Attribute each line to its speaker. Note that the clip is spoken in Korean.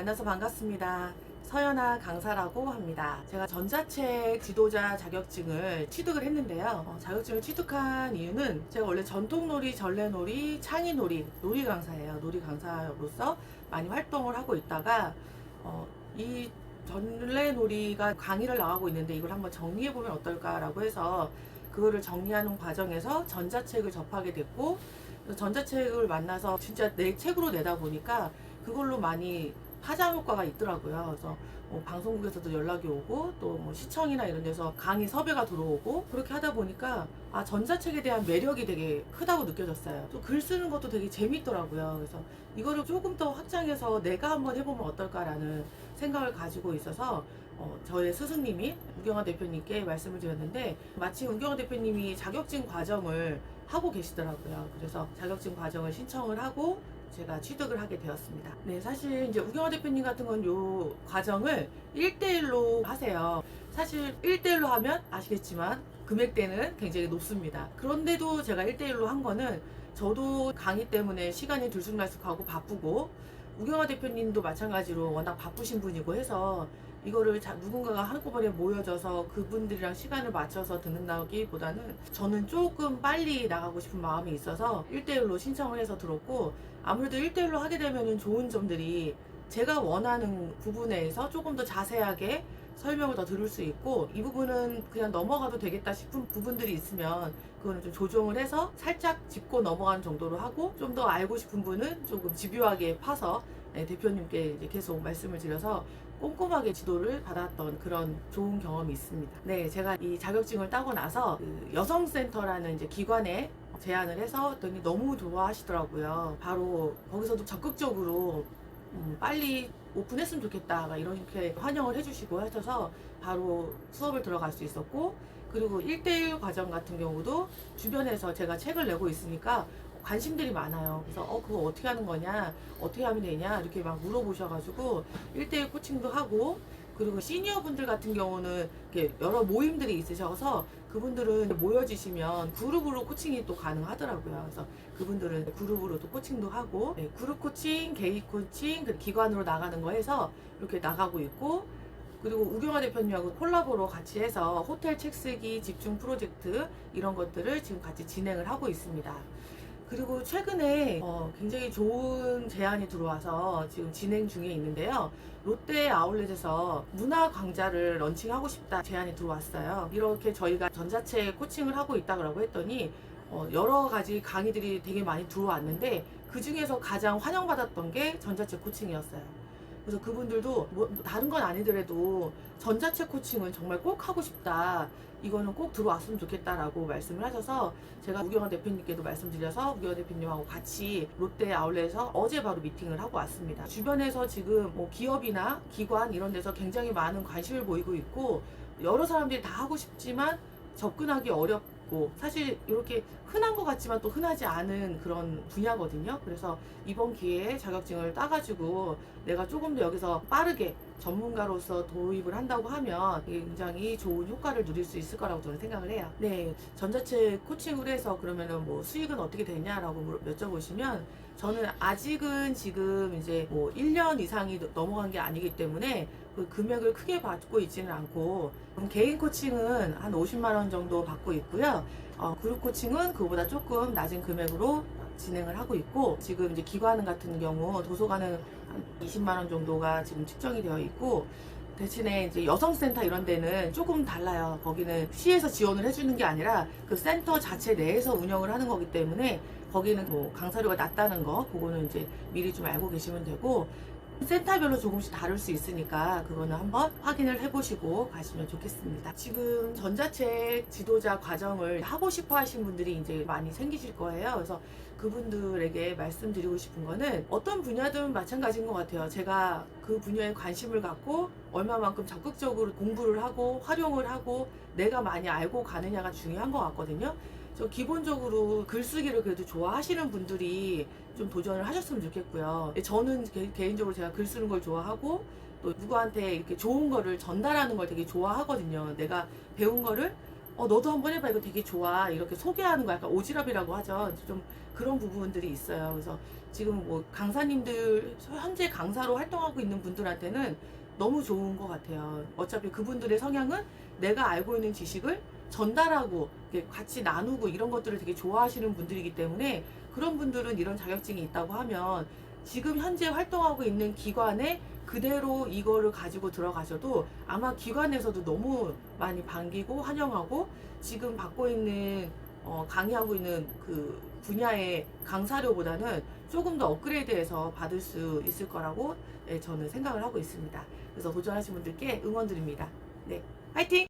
Speaker 1: 만나서 반갑습니다. 서연아 강사라고 합니다. 제가 전자책 지도자 자격증을 취득을 했는데요. 어, 자격증을 취득한 이유는 제가 원래 전통놀이, 전래놀이, 창의놀이, 놀이 강사예요. 놀이 강사로서 많이 활동을 하고 있다가 어, 이 전래놀이가 강의를 나가고 있는데 이걸 한번 정리해보면 어떨까라고 해서 그거를 정리하는 과정에서 전자책을 접하게 됐고 전자책을 만나서 진짜 내 책으로 내다 보니까 그걸로 많이 파장 효과가 있더라고요. 그래서 뭐 방송국에서도 연락이 오고 또 뭐 시청이나 이런 데서 강의 섭외가 들어오고 그렇게 하다 보니까 아 전자책에 대한 매력이 되게 크다고 느껴졌어요. 또 글 쓰는 것도 되게 재밌더라고요. 그래서 이거를 조금 더 확장해서 내가 한번 해보면 어떨까라는 생각을 가지고 있어서 어, 저의 스승님이 우경화 대표님께 말씀을 드렸는데 마침 우경화 대표님이 자격증 과정을 하고 계시더라고요. 그래서 자격증 과정을 신청을 하고 제가 취득을 하게 되었습니다. 네, 사실 이제 우경화 대표님 같은 건 요 과정을 1대1로 하세요. 사실 1대1로 하면 아시겠지만 금액대는 굉장히 높습니다. 그런데도 제가 1대1로 한 거는 저도 강의 때문에 시간이 들쑥날쑥하고 바쁘고 우경화 대표님도 마찬가지로 워낙 바쁘신 분이고 해서 이거를 자- 누군가가 한꺼번에 모여져서 그분들이랑 시간을 맞춰서 듣는다기보다는 저는 조금 빨리 나가고 싶은 마음이 있어서 1대1로 신청을 해서 들었고 아무래도 1대1로 하게 되면 좋은 점들이 제가 원하는 부분에서 조금 더 자세하게 설명을 더 들을 수 있고 이 부분은 그냥 넘어가도 되겠다 싶은 부분들이 있으면 그거는 좀 조정을 해서 살짝 짚고 넘어가는 정도로 하고 좀 더 알고 싶은 분은 조금 집요하게 파서 네, 대표님께 계속 말씀을 드려서 꼼꼼하게 지도를 받았던 그런 좋은 경험이 있습니다. 네, 제가 이 자격증을 따고 나서 그 여성센터라는 이제 기관에 제안을 해서 너무 좋아하시더라고요. 바로 거기서도 적극적으로 음, 빨리 오픈했으면 좋겠다. 막 이렇게 환영을 해주시고 하셔서 바로 수업을 들어갈 수 있었고 그리고 1대1 과정 같은 경우도 주변에서 제가 책을 내고 있으니까 관심들이 많아요. 그래서 어 그거 어떻게 하는 거냐, 어떻게 하면 되냐? 이렇게 막 물어보셔가지고 1대1 코칭도 하고 그리고 시니어 분들 같은 경우는 이렇게 여러 모임들이 있으셔서 그분들은 모여지시면 그룹으로 코칭이 또 가능하더라고요. 그래서 그분들은 그룹으로 또 코칭도 하고 네, 그룹 코칭, 개인 코칭, 그 기관으로 나가는 거 해서 이렇게 나가고 있고 그리고 우경화 대표님하고 콜라보로 같이 해서 호텔 책 쓰기 집중 프로젝트 이런 것들을 지금 같이 진행을 하고 있습니다. 그리고 최근에 어, 굉장히 좋은 제안이 들어와서 지금 진행 중에 있는데요. 롯데 아울렛에서 문화 강좌를 런칭하고 싶다 제안이 들어왔어요. 이렇게 저희가 전자책 코칭을 하고 있다고 했더니 어, 여러 가지 강의들이 되게 많이 들어왔는데 그 중에서 가장 환영받았던 게 전자책 코칭이었어요. 그래서 그분들도 뭐 다른 건 아니더라도 전자책 코칭은 정말 꼭 하고 싶다. 이거는 꼭 들어왔으면 좋겠다라고 말씀을 하셔서 제가 우경화 대표님께도 말씀드려서 우경화 대표님하고 같이 롯데 아울렛에서 어제 바로 미팅을 하고 왔습니다. 주변에서 지금 뭐 기업이나 기관 이런 데서 굉장히 많은 관심을 보이고 있고 여러 사람들이 다 하고 싶지만 접근하기 어렵 고 사실 이렇게 흔한 것 같지만 또 흔하지 않은 그런 분야거든요. 그래서 이번 기회에 자격증을 따가지고 내가 조금 더 여기서 빠르게 전문가로서 도입을 한다고 하면 굉장히 좋은 효과를 누릴 수 있을 거라고 저는 생각을 해요. 네, 전자책 코칭을 해서 그러면은 뭐 수익은 어떻게 되냐라고 여쭤보시면 저는 아직은 지금 이제 뭐 1년 이상이 넘어간 게 아니기 때문에 그 금액을 크게 받고 있지는 않고 개인 코칭은 한 50만 원 정도 받고 있고요. 어, 그룹 코칭은 그보다 조금 낮은 금액으로 진행을 하고 있고 지금 이제 기관 같은 경우 도서관은 한 20만 원 정도가 지금 측정이 되어 있고 대신에 이제 여성센터 이런 데는 조금 달라요. 거기는 시에서 지원을 해주는 게 아니라 그 센터 자체 내에서 운영을 하는 거기 때문에 거기는 뭐 강사료가 낮다는 거 그거는 이제 미리 좀 알고 계시면 되고 센터별로 조금씩 다를 수 있으니까 그거는 한번 확인을 해보시고 가시면 좋겠습니다. 지금 전자책 지도자 과정을 하고 싶어 하신 분들이 이제 많이 생기실 거예요. 그래서 그분들에게 말씀드리고 싶은 거는 어떤 분야든 마찬가지인 것 같아요. 제가 그 분야에 관심을 갖고 얼마만큼 적극적으로 공부를 하고 활용을 하고 내가 많이 알고 가느냐가 중요한 것 같거든요. 저 기본적으로 글쓰기를 그래도 좋아하시는 분들이 좀 도전을 하셨으면 좋겠고요. 저는 개, 개인적으로 제가 글 쓰는 걸 좋아하고 또 누구한테 이렇게 좋은 거를 전달하는 걸 되게 좋아하거든요. 내가 배운 거를 어 너도 한번 해봐. 이거 되게 좋아. 이렇게 소개하는 거 약간 오지랖이라고 하죠. 좀 그런 부분들이 있어요. 그래서 지금 뭐 강사님들 현재 강사로 활동하고 있는 분들한테는 너무 좋은 것 같아요. 어차피 그분들의 성향은 내가 알고 있는 지식을 전달하고 같이 나누고 이런 것들을 되게 좋아하시는 분들이기 때문에 그런 분들은 이런 자격증이 있다고 하면 지금 현재 활동하고 있는 기관에 그대로 이거를 가지고 들어가셔도 아마 기관에서도 너무 많이 반기고 환영하고 지금 받고 있는 어, 강의하고 있는 그 분야의 강사료보다는 조금 더 업그레이드해서 받을 수 있을 거라고 예, 저는 생각을 하고 있습니다. 그래서 도전하신 분들께 응원드립니다. 네, 화이팅!